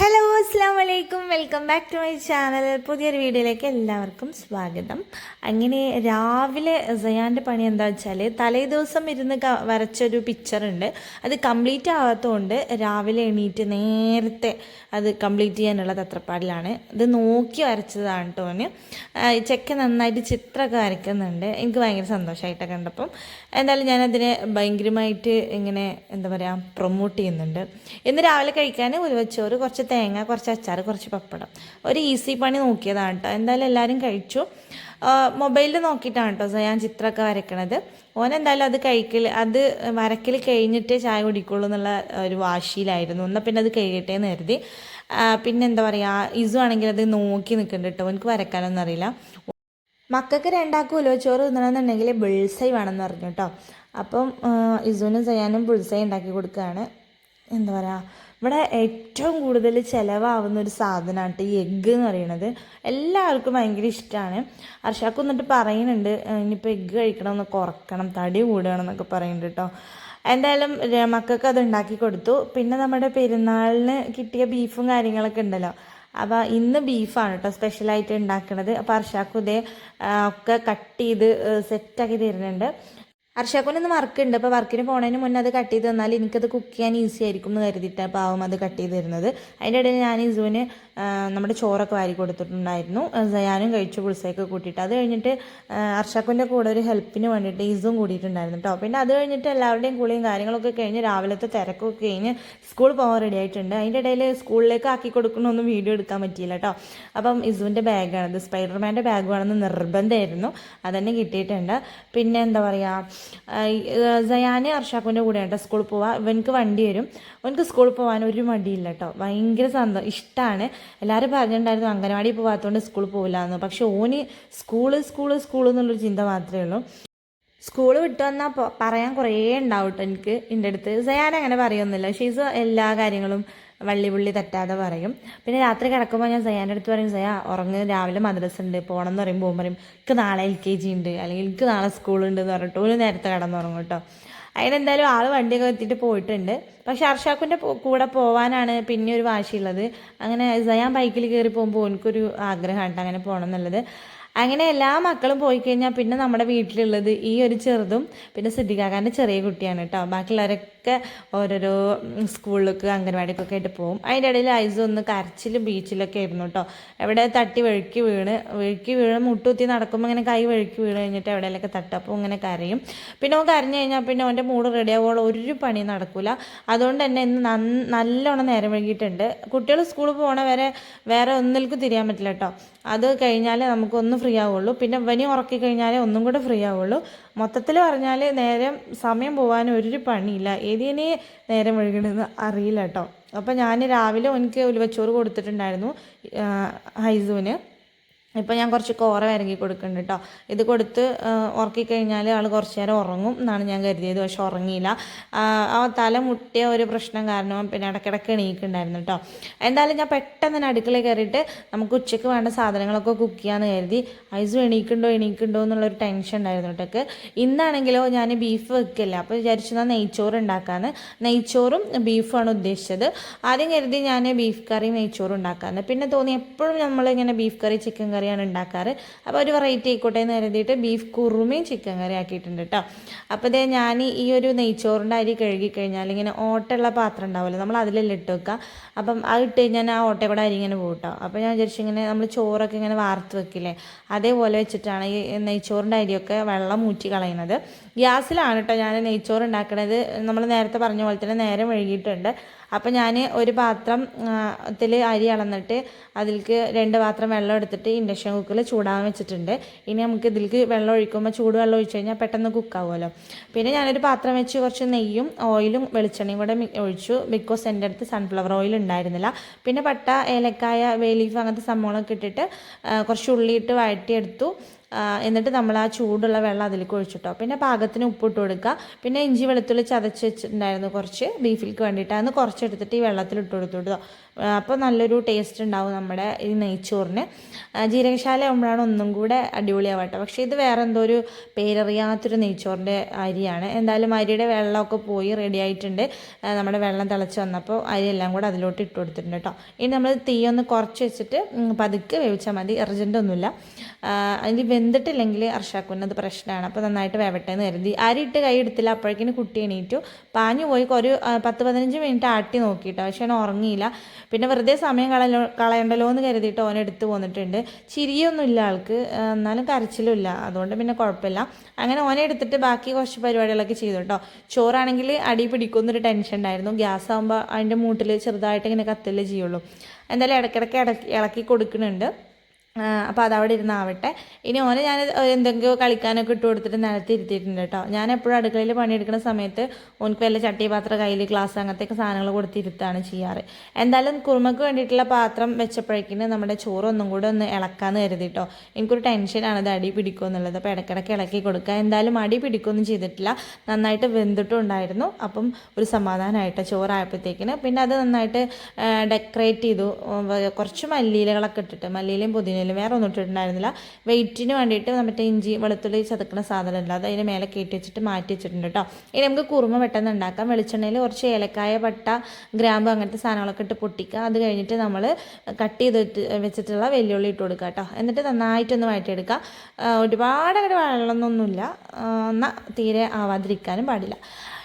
Hello അസ്സാം വലൈക്കും welcome back to my channel. പുതിയൊരു വീഡിയോയിലേക്ക് എല്ലാവർക്കും സ്വാഗതം. അങ്ങനെ രാവിലെ സയാന്റെ പണി എന്താ വെച്ചാൽ തലേ ദിവസം ഇരുന്ന് വരച്ചൊരു പിക്ചറുണ്ട് അത് കംപ്ലീറ്റ് ആകാത്തതുകൊണ്ട് രാവിലെ എണീറ്റ് നേരത്തെ അത് കംപ്ലീറ്റ് ചെയ്യാനുള്ള തത്രപ്പാടിലാണ്. ഇത് നോക്കി വരച്ചതാണ് ആ, ചെക്ക നന്നായിട്ട് ചിത്രമൊക്കെ വരയ്ക്കുന്നുണ്ട്. എനിക്ക് ഭയങ്കര സന്തോഷമായിട്ടൊക്കെ കണ്ടപ്പം. എന്തായാലും ഞാനതിനെ ഭയങ്കരമായിട്ട് ഇങ്ങനെ എന്താ പറയുക പ്രൊമോട്ട് ചെയ്യുന്നുണ്ട്. ഇന്ന് രാവിലെ കഴിക്കാൻ ഉലുവച്ചോറ് കുറച്ച് തേങ്ങ കുറച്ച് അച്ചാർ കുറച്ച് പപ്പടം. ഒരു ഈസി പണി നോക്കിയതാണ് കേട്ടോ എന്തായാലും എല്ലാവരും കഴിച്ചു. മൊബൈലിൽ നോക്കിയിട്ടാണ് കേട്ടോ ഞാൻ ചിത്രമൊക്കെ വരയ്ക്കണത് ഓൻ എന്തായാലും അത് കഴിക്കൽ അത് വരക്കൽ കഴിഞ്ഞിട്ടേ ചായ കുടിക്കുള്ളൂ എന്നുള്ള ഒരു വാശിയിലായിരുന്നു. എന്നാൽ പിന്നെ അത് കഴിയട്ടെ എന്ന് കരുതി. പിന്നെ എന്താ പറയുക ഇസു ആണെങ്കിൽ അത് നോക്കി നിൽക്കുന്നുണ്ട് കേട്ടോ എനിക്ക് വരക്കാനൊന്നും അറിയില്ല. മക്കൾക്ക് രണ്ടാക്കുമല്ലോ ഉലുവച്ചോറ് തിന്നണമെന്നുണ്ടെങ്കിൽ ബിൾസൈ വേണമെന്ന് പറഞ്ഞു കേട്ടോ അപ്പം ഇസുവിനും സയാനും ബുൾസൈ ഉണ്ടാക്കി കൊടുക്കുകയാണ്. എന്താ പറയുക ഇവിടെ ഏറ്റവും കൂടുതൽ ചിലവാകുന്ന ഒരു സാധനമാണ് ഈ എഗ്ഗ് എന്ന് പറയുന്നത്. എല്ലാവർക്കും ഭയങ്കര ഇഷ്ടമാണ് അർഷാക്ക് എന്നിട്ട് പറയുന്നുണ്ട് "ആ, ഇനിയിപ്പോൾ എഗ്ഗ് കഴിക്കണം കുറക്കണം തടി കൂടണം എന്നൊക്കെ പറയുന്നുണ്ട് കേട്ടോ എന്തായാലും മക്കൾക്ക് അത് ഉണ്ടാക്കി കൊടുത്തു. പിന്നെ നമ്മുടെ പെരുന്നാളിന് കിട്ടിയ ബീഫും കാര്യങ്ങളൊക്കെ ഉണ്ടല്ലോ. അപ്പോൾ ഇന്ന് ബീഫാണ് കേട്ടോ സ്പെഷ്യലായിട്ട് ഉണ്ടാക്കുന്നത് അപ്പോൾ അർഷാക്കും ഇതേ ഒക്കെ കട്ട് ചെയ്ത് സെറ്റാക്കി തരുന്നുണ്ട്. അർഷാക്കുന് വർക്കുണ്ട്. അപ്പോൾ വർക്കിന് പോണതിന് മുന്നേ അത് കട്ട് ചെയ്ത് തന്നാൽ എനിക്കത് കുക്ക് ചെയ്യാൻ ഈസി ആയിരിക്കും എന്ന് കരുതിയിട്ടാണ് പാവം അത് കട്ട് ചെയ്ത് തരുന്നത്. അതിന്റെ ഇടയിൽ ഞാൻ ഇസുവിന് നമ്മുടെ ചോറൊക്കെ വാരി കൊടുത്തിട്ടുണ്ടായിരുന്നു. ഞാനും കഴിച്ചു പുളിസയൊക്കെ കൂട്ടിയിട്ട്. അത് കഴിഞ്ഞിട്ട് അർഷാക്കുന്റെ കൂടെ ഒരു ഹെൽപ്പിന് വേണ്ടിയിട്ട് ഇസും കൂടിയിട്ടുണ്ടായിരുന്നു കേട്ടോ പിന്നെ അത് കഴിഞ്ഞിട്ട് എല്ലാവരുടെയും കുളിയും കാര്യങ്ങളൊക്കെ കഴിഞ്ഞ് രാവിലത്തെ തിരക്കൊക്കെ കഴിഞ്ഞ് സ്കൂൾ പോകാൻ റെഡി ആയിട്ടുണ്ട്. അതിന്റെ ഇടയിൽ സ്കൂളിലേക്ക് ആക്കി കൊടുക്കണമൊന്നും വീഡിയോ എടുക്കാൻ പറ്റിയില്ല കേട്ടോ അപ്പം ഇസുവിന്റെ ബാഗാണത് സ്പൈഡർമാന്റെ ബാഗ് വേണമെന്ന് നിർബന്ധമായിരുന്നു. അതന്നെ കിട്ടിയിട്ടുണ്ട്. പിന്നെ എന്താ പറയുക സയാന് അർഷാക്കുവിന്റെ കൂടെ കേട്ടോ സ്കൂളിൽ പോവാം. ഇവനക്ക് വണ്ടി വരും. അവനക്ക് സ്കൂളിൽ പോകാൻ ഒരു മടിയില്ല കേട്ടോ ഭയങ്കര സന്തോഷം ഇഷ്ടമാണ് എല്ലാവരും പറഞ്ഞിട്ടുണ്ടായിരുന്നു അംഗനവാടി പോകാത്തതുകൊണ്ട് സ്കൂളിൽ പോകില്ല എന്ന് പക്ഷെ ഓന് സ്കൂൾ സ്കൂൾ സ്കൂൾ എന്നുള്ളൊരു ചിന്ത മാത്രമേ ഉള്ളൂ. സ്കൂൾ വിട്ടു വന്നാൽ പറയാൻ കുറേ ഉണ്ടാവും കേട്ടോ എനിക്ക് എന്റെ അടുത്ത്. സയാൻ അങ്ങനെ പറയുന്നില്ല പറയൊന്നുമില്ല ഷീസ് എല്ലാ കാര്യങ്ങളും വള്ളി പുള്ളി തെറ്റാതെ പറയും. പിന്നെ രാത്രി കിടക്കുമ്പോൾ ഞാൻ സയാന്റെ അടുത്ത് പറയും സയ ഉറങ്ങ് രാവിലെ മദ്രസ ഉണ്ട് പോകണം എന്ന് പറയുമ്പോൾ പറയും എനിക്ക് നാളെ എൽ കെ ജി ഉണ്ട് അല്ലെങ്കിൽ എനിക്ക് നാളെ സ്കൂളുണ്ട് എന്ന് പറഞ്ഞിട്ട് ഒരു നേരത്തെ കിടന്നുറങ്ങും കേട്ടോ. അതിനെന്തായാലും ആൾ വണ്ടിയൊക്കെ എത്തിയിട്ട് പോയിട്ടുണ്ട്. പക്ഷെ അർഷാക്കുന്റെ കൂടെ പോവാനാണ് പിന്നെ ഒരു വാശിയുള്ളത്. അങ്ങനെ സയാൻ ബൈക്കിൽ കയറി പോകുമ്പോൾ എനിക്കൊരു ആഗ്രഹം കേട്ടോ അങ്ങനെ പോകണം എന്നുള്ളത്. അങ്ങനെ എല്ലാ മക്കളും പോയി കഴിഞ്ഞാൽ പിന്നെ നമ്മുടെ വീട്ടിലുള്ളത് ഈ ഒരു ചെറുതും പിന്നെ സിദ്ധികാക്കാന്റെ ചെറിയ കുട്ടിയാണ് കേട്ടോ. ബാക്കിയുള്ളവരൊക്കെ ഓരോരോ ഉം, സ്കൂളിലേക്ക് അംഗൻവാടിക്കൊക്കെ ആയിട്ട് പോകും അതിന്റെ ഇടയിൽ ഐസ് ഒന്ന് കരച്ചിലും ബീച്ചിലൊക്കെ ആയിരുന്നു കേട്ടോ എവിടെ തട്ടി വഴുക്കി വീണ് വഴുക്കി വീണ് മുട്ടുത്തി നടക്കുമ്പോൾ ഇങ്ങനെ കൈ വഴുക്കി വീണ് കഴിഞ്ഞിട്ട് എവിടെയെങ്കിലൊക്കെ തട്ടും. അപ്പോൾ ഇങ്ങനെ കരയും. പിന്നെ ഓൻ കരഞ്ഞു കഴിഞ്ഞാൽ പിന്നെ അവന്റെ റെഡി ആവുമ്പോൾ ഒരു പണി നടക്കില്ല അതുകൊണ്ട് തന്നെ ഇന്ന് നല്ലോണം നേരം വൈകിയിട്ടുണ്ട്. കുട്ടികൾ സ്കൂളിൽ പോകണ വരെ വേറെ ഒന്നിൽക്കും തിരിയാൻ പറ്റില്ല കേട്ടോ അത് കഴിഞ്ഞാലേ നമുക്കൊന്ന് ഫ്രീ ആവുള്ളൂ. പിന്നെ വനി ഉറക്കി കഴിഞ്ഞാലേ ഒന്നും കൂടെ ഫ്രീ ആവുള്ളൂ. മൊത്തത്തിൽ പറഞ്ഞാൽ നേരം സമയം പോകാൻ ഒരു പണിയില്ല. ഏതിനെ നേരം ഒഴുകണമെന്ന് അറിയില്ല കേട്ടോ അപ്പോൾ ഞാൻ രാവിലെ എനിക്ക് ഉലുവച്ചോറ് കൊടുത്തിട്ടുണ്ടായിരുന്നു ആ, ഇപ്പം ഞാൻ കുറച്ച് കോറ വരങ്ങി കൊടുക്കുന്നുണ്ട് കേട്ടോ ഇത് കൊടുത്ത് ഉറക്കിക്കഴിഞ്ഞാൽ ഉറക്കി കഴിഞ്ഞാൽ ആൾ കുറച്ച് നേരം ഉറങ്ങും എന്നാണ് ഞാൻ കരുതിയത്. പക്ഷെ ഉറങ്ങിയില്ല. ആ, തല മുട്ടിയ ഒരു പ്രശ്നം കാരണം പിന്നെ ഇടയ്ക്കിടയ്ക്ക് എണീക്കുന്നുണ്ടായിരുന്നു കേട്ടോ എന്തായാലും ഞാൻ പെട്ടെന്ന് തന്നെ അടുക്കളയിൽ കയറിയിട്ട് നമുക്ക് ഉച്ചയ്ക്ക് വേണ്ട സാധനങ്ങളൊക്കെ കുക്ക് ചെയ്യാമെന്ന് കരുതി. ഐസും എണീക്കുണ്ടോ എണീക്കുണ്ടോ എന്നുള്ളൊരു ടെൻഷൻ ഉണ്ടായിരുന്നു കേട്ടോ ഇന്നാണെങ്കിലോ ഞാൻ ബീഫ് വെക്കില്ല? അപ്പോൾ വിചാരിച്ചു ഞാൻ നെയ്ച്ചോറ് ഉണ്ടാക്കാന്ന്. നെയ്ച്ചോറും ബീഫാണ് ഉദ്ദേശിച്ചത്. ആദ്യം കരുതി ഞാൻ ബീഫ് കറിയും നെയ്ച്ചോറും ഉണ്ടാക്കാന്ന്. പിന്നെ തോന്നി എപ്പോഴും നമ്മളിങ്ങനെ ബീഫ് കറി ചിക്കൻ കറിയാണ് ഉണ്ടാക്കാറ്. അപ്പോൾ ഒരു വെറൈറ്റി ആയിക്കോട്ടെ എന്ന് കരുതിയിട്ട് ബീഫ് കുറുമയും ചിക്കൻ കറി ആക്കിയിട്ടുണ്ട് കേട്ടോ അപ്പോൾ ഇതേ ഞാൻ ഈ ഒരു നെയ്ച്ചോറിന്റെ അരി കഴുകി കഴിഞ്ഞാൽ ഇങ്ങനെ ഓട്ടയുള്ള പാത്രം ഉണ്ടാവുമല്ലോ നമ്മൾ അതിലെല്ലാം ഇട്ട് വെക്കുക. അപ്പം അത് ഇട്ട് കഴിഞ്ഞാൽ ആ ഓട്ട കൂടെ അരി ഇങ്ങനെ പോകും കേട്ടോ അപ്പോൾ ഞാൻ വിചാരിച്ചു ഇങ്ങനെ നമ്മൾ ചോറൊക്കെ ഇങ്ങനെ വാർത്ത് വെക്കില്ലേ? അതേപോലെ വെച്ചിട്ടാണ് ഈ നെയ്ച്ചോറിന്റെ അരിയൊക്കെ വെള്ളം ഊറ്റി കളയുന്നത്. ഗ്യാസിലാണ് കേട്ടോ ഞാൻ നെയ്ച്ചോറ് ഉണ്ടാക്കണത്. നമ്മൾ നേരത്തെ പറഞ്ഞ പോലെ തന്നെ നേരം വഴുകിയിട്ടുണ്ട് അപ്പോൾ ഞാൻ ഒരു പാത്രം ത്തിൽ അരി അളന്നിട്ട് അതിലേക്ക് രണ്ട് പാത്രം വെള്ളം എടുത്തിട്ട് ഇൻഡക്ഷൻ കുക്കറിൽ ചൂടാൻ വെച്ചിട്ടുണ്ട്. ഇനി നമുക്ക് ഇതിലേക്ക് വെള്ളം ഒഴിക്കുമ്പോൾ ചൂടുവെള്ളം ഒഴിച്ച് കഴിഞ്ഞാൽ പെട്ടെന്ന് കുക്കാവുമല്ലോ. പിന്നെ ഞാനൊരു പാത്രം വെച്ച് കുറച്ച് നെയ്യും ഓയിലും വെളിച്ചെണ്ണയും കൂടെ ഒഴിച്ചു. ബിക്കോസ് എന്റെ അടുത്ത് സൺഫ്ലവർ ഓയിൽ ഉണ്ടായിരുന്നില്ല. പിന്നെ പട്ട ഏലക്കായ വേലീഫ് അങ്ങനത്തെ സംഭവങ്ങളൊക്കെ ഇട്ടിട്ട് കുറച്ച് കുറച്ച് ഉള്ളിയിട്ട് വഴറ്റിയെടുത്തു. എന്നിട്ട് നമ്മൾ ആ ചൂടുള്ള വെള്ളം അതിലേക്ക് ഒഴിച്ചിട്ടോ. പിന്നെ പാകത്തിന് ഉപ്പിട്ട് കൊടുക്കുക. പിന്നെ ഇഞ്ചി വെളുത്തുള്ളി ചതച്ച് വെച്ചിട്ടുണ്ടായിരുന്നു കുറച്ച് ബീഫിൽക്ക് വേണ്ടിയിട്ട്. കുറച്ച് എടുത്തിട്ട് ഈ വെള്ളത്തിൽ ഇട്ട് കൊടുത്തു അപ്പോൾ നല്ലൊരു ടേസ്റ്റ് ഉണ്ടാവും നമ്മുടെ ഈ നെയ്ച്ചോറിന്. ജീരകശാല ആകുമ്പോഴാണ് ഒന്നും കൂടെ അടിപൊളിയാവട്ടെ പക്ഷേ ഇത് വേറെ എന്തോ ഒരു പേരറിയാത്തൊരു നെയ്ച്ചോറിന്റെ അരിയാണ്. എന്തായാലും അരിയുടെ വെള്ളമൊക്കെ പോയി റെഡി ആയിട്ടുണ്ട്. നമ്മുടെ വെള്ളം തിളച്ച് വന്നപ്പോൾ അരിയെല്ലാം കൂടെ അതിലോട്ട് ഇട്ട് കൊടുത്തിട്ടുണ്ട് കേട്ടോ. ഇനി നമ്മൾ തീ ഒന്ന് കുറച്ച് വെച്ചിട്ട് പതുക്കെ വേവിച്ചാൽ മതി. അർജന്റ് ഒന്നുമില്ല. അതിൽ വെന്തിട്ടില്ലെങ്കിൽ അർഷാക്കുന്നത് പ്രശ്നമാണ്. അപ്പോൾ നന്നായിട്ട് വേവട്ടെ എന്ന് കരുതി. അരി ഇട്ട് കൈ എടുത്തില്ല. അപ്പോഴേക്കിന് കുട്ടി എണീറ്റു. പാഞ്ഞു പോയി. ഒരു പത്ത് പതിനഞ്ച് മിനിറ്റ് ആട്ടി നോക്കിയിട്ട്. പക്ഷേ അവൻ ഉറങ്ങിയില്ല. പിന്നെ വെറുതെ സമയം കളയലോ കളയണ്ടല്ലോ എന്ന് കരുതിയിട്ട് ഓൻ എടുത്ത് പോന്നിട്ടുണ്ട്. ചിരിയൊന്നുമില്ല ആൾക്ക്. എന്നാലും കരച്ചിലും ഇല്ല. അതുകൊണ്ട് പിന്നെ കുഴപ്പമില്ല. അങ്ങനെ ഓനെ എടുത്തിട്ട് ബാക്കി കുറച്ച് പരിപാടികളൊക്കെ ചെയ്തു കേട്ടോ. ചോറാണെങ്കിൽ അടി പിടിക്കുന്നൊരു ടെൻഷൻ ഉണ്ടായിരുന്നു. ഗ്യാസ് ആകുമ്പോൾ അതിന്റെ മൂട്ടിൽ ചെറുതായിട്ട് ഇങ്ങനെ കത്തല്ലേ ചെയ്യുള്ളൂ. എന്തായാലും ഇടയ്ക്കിടയ്ക്ക് ഇടക്കി ഇളക്കി കൊടുക്കുന്നുണ്ട്. അപ്പോൾ അതവിടെ ഇരുന്നാവട്ടെ. ഇനി ഓനെ ഞാൻ എന്തെങ്കിലും കളിക്കാനൊക്കെ ഇട്ട് കൊടുത്തിട്ട് നിലത്ത് ഇരുത്തിയിട്ടുണ്ട് കേട്ടോ ഞാൻ എപ്പോഴും അടുക്കളയിൽ പണിയെടുക്കുന്ന സമയത്ത് ഓനക്ക് വല്ല ചട്ടി പാത്രം കയ്യിൽ ഗ്ലാസ് അങ്ങനത്തെയൊക്കെ സാധനങ്ങൾ കൊടുത്തിരുത്താണ് ചെയ്യാറ്. എന്തായാലും കുറുമക്ക് വേണ്ടിയിട്ടുള്ള പാത്രം വെച്ചപ്പോഴേക്കിന് നമ്മുടെ ചോറൊന്നും കൂടെ ഒന്ന് ഇളക്കാന്ന് കരുതി കേട്ടോ എനിക്കൊരു ടെൻഷനാണ് അത് അടി പിടിക്കുമോ എന്നുള്ളത്. അപ്പോൾ ഇടയ്ക്കിടയ്ക്ക് ഇളക്കി കൊടുക്കുക. എന്തായാലും അടി പിടിക്കുകയൊന്നും ചെയ്തിട്ടില്ല. നന്നായിട്ട് വെന്തിട്ടും ഉണ്ടായിരുന്നു. അപ്പം ഒരു സമാധാനമായിട്ട് ചോറായപ്പോഴത്തേക്കിന്. പിന്നെ അത് നന്നായിട്ട് ഡെക്കറേറ്റ് ചെയ്തു. കുറച്ച് മല്ലിയിലകളൊക്കെ ഇട്ടിട്ട് മല്ലിയിലയും പുതിനയിലും വേറെ ഒന്നും ഇട്ടിട്ടുണ്ടായിരുന്നില്ല. വെയിറ്റിന് വേണ്ടിയിട്ട് മറ്റേ ഇഞ്ചി വെളുത്തുള്ളി ചതക്കുന്ന സാധനം ഇല്ല അത് അതിന് മേലെ കയറ്റി വെച്ചിട്ട് മാറ്റി വെച്ചിട്ടുണ്ട് കേട്ടോ. ഇനി നമുക്ക് കുറുമ പെട്ടെന്ന് ഉണ്ടാക്കാം. വെളിച്ചെണ്ണയിൽ കുറച്ച് ഏലക്കായ പട്ട ഗ്രാമ്പ് അങ്ങനത്തെ സാധനങ്ങളൊക്കെ ഇട്ട് പൊട്ടിക്കുക. അത് കഴിഞ്ഞിട്ട് നമ്മൾ കട്ട് ചെയ്ത് വെച്ചിട്ടുള്ള വെല്ലുള്ളി ഇട്ട് കൊടുക്കുക കേട്ടോ. എന്നിട്ട് നന്നായിട്ടൊന്ന് വഴറ്റിയെടുക്കുക. ആ, ഒരുപാട് അങ്ങോട്ട് വെള്ളമൊന്നുമില്ല എന്നാൽ തീരെ ആവാതിരിക്കാനും പാടില്ല.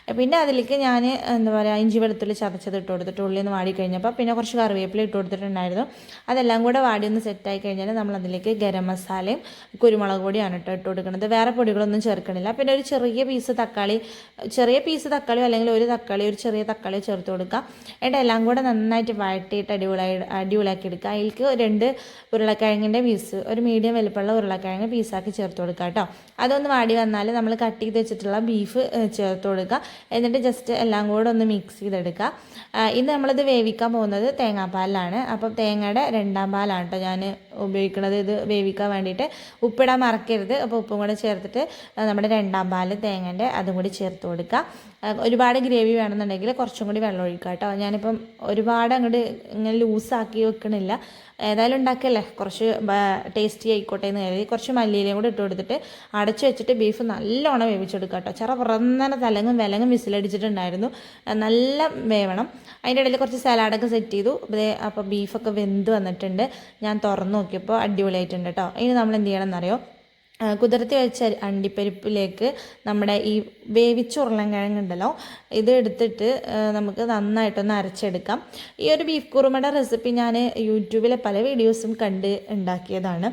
പിന്നെ അതിലേക്ക് ഞാൻ എന്താ പറയുക ഇഞ്ചി വെളുത്തുള്ളി ചതച്ചത് ഇട്ട് കൊടുത്തിട്ട് ഉള്ളി ഒന്ന് വാടി കഴിഞ്ഞപ്പോൾ പിന്നെ കുറച്ച് കറിവേപ്പില ഇട്ട് കൊടുത്തിട്ടുണ്ടായിരുന്നു. അതെല്ലാം കൂടെ വാടി ഒന്ന് സെറ്റായി കഴിഞ്ഞാൽ നമ്മൾ അതിലേക്ക് ഗരം മസാലയും കുരുമുളക് പൊടിയാണ് കേട്ടോ ഇട്ട് കൊടുക്കുന്നത് വേറെ പൊടികളൊന്നും ചേർക്കണില്ല. പിന്നെ ഒരു ചെറിയ പീസ് തക്കാളി ചെറിയ പീസ് തക്കാളിയോ അല്ലെങ്കിൽ ഒരു തക്കാളി ഒരു ചെറിയ തക്കാളിയോ ചേർത്ത് കൊടുക്കുക. എന്നിട്ട് എല്ലാം കൂടെ നന്നായിട്ട് വഴട്ടിയിട്ട് അടിപൊളി അടിപൊളിയാക്കി എടുക്കുക. അതിലേക്ക് രണ്ട് ഉരുളക്കിഴങ്ങിന്റെ പീസ് ഒരു മീഡിയം വലുപ്പമുള്ള ഉരുളക്കിഴങ്ങ് പീസാക്കി ചേർത്ത് കൊടുക്കുക കേട്ടോ അതൊന്ന് വാടി വന്നാൽ നമ്മൾ കട്ട് ചെയ്ത് വെച്ചിട്ടുള്ള ബീഫ് ചേർത്ത് കൊടുക്കുക. എന്നിട്ട് ജസ്റ്റ് എല്ലാം കൂടെ ഒന്ന് മിക്സ് ചെയ്തെടുക്കുക. ഇന്ന് നമ്മളിത് വേവിക്കാൻ പോകുന്നത് തേങ്ങാപ്പാലിലാണ്. അപ്പം തേങ്ങയുടെ രണ്ടാം പാലാണ് കേട്ടോ ഞാൻ ഉപയോഗിക്കുന്നത്. ഇത് വേവിക്കാൻ വേണ്ടിയിട്ട് ഉപ്പിടാൻ മറക്കരുത്. അപ്പോൾ ഉപ്പും കൂടെ ചേർത്തിട്ട് നമ്മുടെ രണ്ടാം പാൽ തേങ്ങന്റെ അതും കൂടി ചേർത്ത് കൊടുക്കുക. ഒരുപാട് ഗ്രേവി വേണമെന്നുണ്ടെങ്കിൽ കുറച്ചും കൂടി വെള്ളം ഒഴിക്കുക കേട്ടോ ഞാനിപ്പം ഒരുപാട് അങ്ങോട്ട് ഇങ്ങനെ ലൂസാക്കി വെക്കണില്ല. ഏതായാലും ഉണ്ടാക്കല്ലേ? കുറച്ച് ടേസ്റ്റി ആയിക്കോട്ടെ എന്ന് കരുതി കുറച്ച് മല്ലിയിലയും കൂടി ഇട്ട് കൊടുത്തിട്ട് അടച്ചു വെച്ചിട്ട് ബീഫ് നല്ലോണം വേവിച്ചെടുക്കുക കേട്ടോ. ചെറ പുറന്നനെ തലങ്ങും വിലങ്ങും വിസിലടിച്ചിട്ടുണ്ടായിരുന്നു. നല്ല വേവണം. അതിന്റെ ഇടയിൽ കുറച്ച് സലാഡൊക്കെ സെറ്റ് ചെയ്തു. അപ്പോൾ ബീഫൊക്കെ വെന്ത് വന്നിട്ടുണ്ട്. ഞാൻ തുറന്ന് നോക്കിയപ്പോൾ അടിപൊളിയായിട്ടുണ്ട് കേട്ടോ. ഇനി നമ്മൾ എന്ത് ചെയ്യണം എന്നറിയോ കുതിർത്തി വെച്ച അണ്ടിപ്പരിപ്പിലേക്ക് നമ്മുടെ ഈ വേവിച്ച ഉരുളൻകിഴങ്ങുണ്ടല്ലോ ഇത് എടുത്തിട്ട് നമുക്ക് നന്നായിട്ടൊന്ന് അരച്ചെടുക്കാം. ഈ ഒരു ബീഫ് കുറുമയുടെ റെസിപ്പി ഞാൻ യൂട്യൂബിലെ പല വീഡിയോസും കണ്ട് ഉണ്ടാക്കിയതാണ്.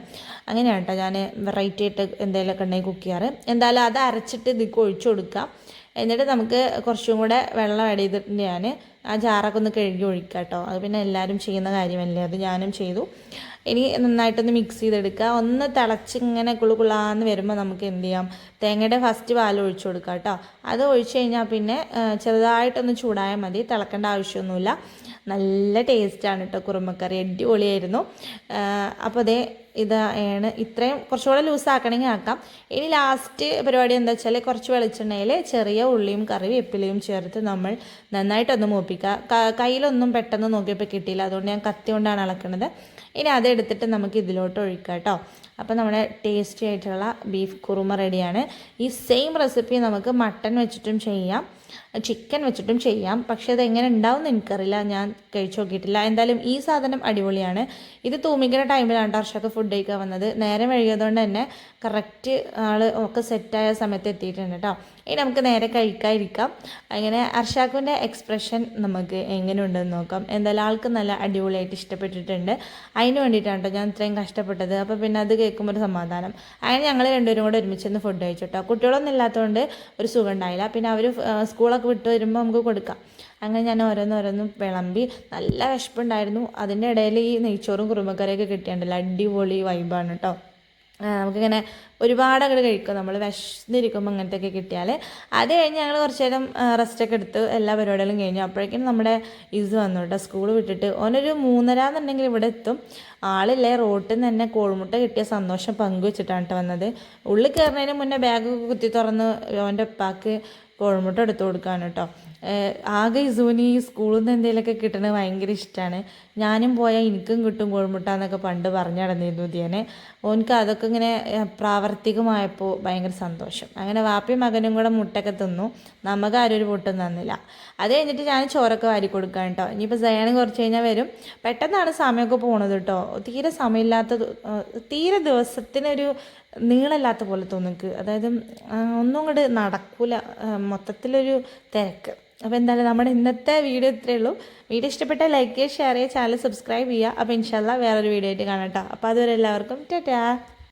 അങ്ങനെയാണ് കേട്ടോ ഞാൻ വെറൈറ്റി ആയിട്ട് എന്തെങ്കിലുമൊക്കെ ഉണ്ടെങ്കിൽ കുക്ക് ചെയ്യാറ്. എന്തായാലും അത് അരച്ചിട്ട് ഇതിൽ ഒഴിച്ചു കൊടുക്കാം. എന്നിട്ട് നമുക്ക് കുറച്ചും കൂടെ വെള്ളം ആഡ് ചെയ്തിട്ടുണ്ട് ഞാൻ ആ ജാറൊക്കെ ഒന്ന് കഴുകി ഒഴിക്കാം കേട്ടോ അത് പിന്നെ എല്ലാവരും ചെയ്യുന്ന കാര്യമല്ലേ? അത് ഞാനും ചെയ്തു. ഇനി നന്നായിട്ടൊന്ന് മിക്സ് ചെയ്തെടുക്കുക. ഒന്ന് തിളച്ച് ഇങ്ങനെ കുളു കുളാന്ന് വരുമ്പോൾ നമുക്ക് എന്ത് ചെയ്യാം? തേങ്ങയുടെ ഫസ്റ്റ് പാൽ ഒഴിച്ചു കൊടുക്കുക കേട്ടോ അത് ഒഴിച്ചു കഴിഞ്ഞാൽ പിന്നെ ചെറുതായിട്ടൊന്ന് ചൂടായാൽ മതി. തിളക്കേണ്ട ആവശ്യമൊന്നുമില്ല. നല്ല ടേസ്റ്റാണ് കേട്ടോ കുറുമക്കറി. അടിപൊളിയായിരുന്നു. അപ്പോൾ അതേ ഇതാണ് ഇത്രയും കുറച്ചുകൂടെ ലൂസാക്കണമെങ്കിൽ ആക്കാം. ഇനി ലാസ്റ്റ് പരിപാടി എന്താ വെച്ചാൽ കുറച്ച് വെളിച്ചെണ്ണയിൽ ചെറിയ ഉള്ളിയും കറിവേപ്പിലയും ചേർത്ത് നമ്മൾ നന്നായിട്ടൊന്ന് മൂപ്പിക്കുക. കയ്യിലൊന്നും പെട്ടെന്ന് നോക്കിയപ്പോൾ കിട്ടിയില്ല. അതുകൊണ്ട് ഞാൻ കത്തി കൊണ്ടാണ് അളക്കുന്നത് ഇനി അതെടുത്തിട്ട് നമുക്ക് ഇതിലോട്ട് ഒഴിക്കാം കേട്ടോ അപ്പോൾ നമ്മുടെ ടേസ്റ്റി ആയിട്ടുള്ള ബീഫ് കുറുമ റെഡിയാണ് ഈ സെയിം റെസിപ്പി നമുക്ക് മട്ടൺ വെച്ചിട്ടും ചെയ്യാം ചിക്കൻ വെച്ചിട്ടും ചെയ്യാം. പക്ഷേ അത് എങ്ങനെ ഉണ്ടാവും എന്ന് എനിക്കറിയില്ല ഞാൻ കഴിച്ചു നോക്കിയിട്ടില്ല. എന്തായാലും ഈ സാധനം അടിപൊളിയാണ്. ഇത് തൂമിക്കുന്ന ടൈമിലാണ് ഹർഷക്ക് ഫുഡ് കഴിക്കാൻ വന്നത്. നേരെ വൈകിയതുകൊണ്ട് തന്നെ കറക്റ്റ് ആൾ ഒക്കെ സെറ്റായ സമയത്ത് എത്തിയിട്ടുണ്ട് കേട്ടോ ഇനി നമുക്ക് നേരെ കഴിക്കാതിരിക്കാം. അങ്ങനെ അർഷാക്കുവിന്റെ എക്സ്പ്രഷൻ നമുക്ക് എങ്ങനെയുണ്ടെന്ന് നോക്കാം. എന്തായാലും ആൾക്ക് നല്ല അടിപൊളിയായിട്ട് ഇഷ്ടപ്പെട്ടിട്ടുണ്ട്. അതിന് വേണ്ടിയിട്ടാണ് കേട്ടോ ഞാൻ ഇത്രയും കഷ്ടപ്പെട്ടത്. അപ്പോൾ പിന്നെ അത് കേൾക്കുമ്പോൾ ഒരു സമാധാനം. അങ്ങനെ ഞങ്ങൾ രണ്ടുപേരും കൂടെ ഒരുമിച്ച് ഫുഡ് കഴിച്ചു കേട്ടോ കുട്ടികളൊന്നും ഇല്ലാത്തതുകൊണ്ട് ഒരു സുഖം ഉണ്ടായില്ല. പിന്നെ അവർ സ്കൂളൊക്കെ വിട്ട് വരുമ്പോൾ നമുക്ക് കൊടുക്കാം. അങ്ങനെ ഞാൻ ഓരോന്നോരോന്നും വിളമ്പി നല്ല വിശപ്പുണ്ടായിരുന്നു. അതിന്റെ ഇടയിൽ ഈ നെയ്ച്ചോറും കുറുമക്കറിയൊക്കെ കിട്ടിയിട്ടുണ്ടല്ലോ അടിപൊളി വൈബാണ് കേട്ടോ നമുക്കിങ്ങനെ ഒരുപാട് അങ്ങോട്ട് കഴിക്കും. നമ്മൾ വിശന്നിരിക്കുമ്പോൾ അങ്ങനത്തെയൊക്കെ കിട്ടിയാൽ അത് കഴിഞ്ഞ് ഞങ്ങൾ കുറച്ച് നേരം റെസ്റ്റൊക്കെ എടുത്ത് എല്ലാ പരിപാടികളും കഴിഞ്ഞു. അപ്പോഴേക്കും നമ്മുടെ ഇസ് വന്നു കേട്ടോ സ്കൂൾ വിട്ടിട്ട് ഓനൊരു മൂന്നര എന്നുണ്ടെങ്കിൽ ഇവിടെ എത്തും. ആളില്ലേ റോട്ടിൽ നിന്ന് തന്നെ കോഴിമുട്ട കിട്ടിയ സന്തോഷം പങ്കുവെച്ചിട്ടാണ് കേട്ടോ വന്നത്. ഉള്ളിൽ കയറുന്നതിന് മുന്നേ ബാഗ് കുത്തി തുറന്ന് ഓന്റെ ഉപ്പാക്ക് കോഴിമുട്ട എടുത്തു കൊടുക്കാണ് കേട്ടോ ആകെ ഇസുവിന് ഈ സ്കൂളിൽ നിന്ന് എന്തെങ്കിലുമൊക്കെ കിട്ടണത് ഭയങ്കര ഇഷ്ടമാണ് ഞാനും പോയാൽ എനിക്കും കിട്ടും കോഴിമുട്ട എന്നൊക്കെ പണ്ട് പറഞ്ഞു നടന്നിരുന്നു ഉദ്യാനെ. ഓനക്ക് അതൊക്കെ ഇങ്ങനെ പ്രാവർത്തികമായപ്പോൾ ഭയങ്കര സന്തോഷം. അങ്ങനെ വാപ്പയും മകനും കൂടെ മുട്ടൊക്കെ തിന്നു. നമുക്ക് ആരും ഒരു പൊട്ടും തന്നില്ല. അത് കഴിഞ്ഞിട്ട് ഞാൻ ചോറൊക്കെ വാരി കൊടുക്കാം കേട്ടോ ഇനിയിപ്പോൾ സയാനും കുറച്ച് കഴിഞ്ഞാൽ വരും. പെട്ടെന്നാണ് സമയമൊക്കെ പോണത് കേട്ടോ തീരെ സമയമില്ലാത്ത തീരെ ദിവസത്തിനൊരു നീളമില്ലാത്ത പോലെ തോന്നിക്ക് അതായത് ഒന്നും കൂടെ നടക്കൂല. മൊത്തത്തിലൊരു തിരക്ക്. അപ്പോൾ എന്തായാലും നമ്മുടെ ഇന്നത്തെ വീഡിയോ ഇത്രയേ ഉള്ളൂ. വീഡിയോ ഇഷ്ടപ്പെട്ട ലൈക്ക് ചെയ്യുക ഷെയർ ചെയ്യുക ചാനൽ സബ്സ്ക്രൈബ് ചെയ്യുക. അപ്പോൾ ഇൻഷാല്ല വേറൊരു വീഡിയോ ആയിട്ട് കാണാം കേട്ടോ അപ്പോൾ അതുവരെ എല്ലാവർക്കും ടാറ്റാ.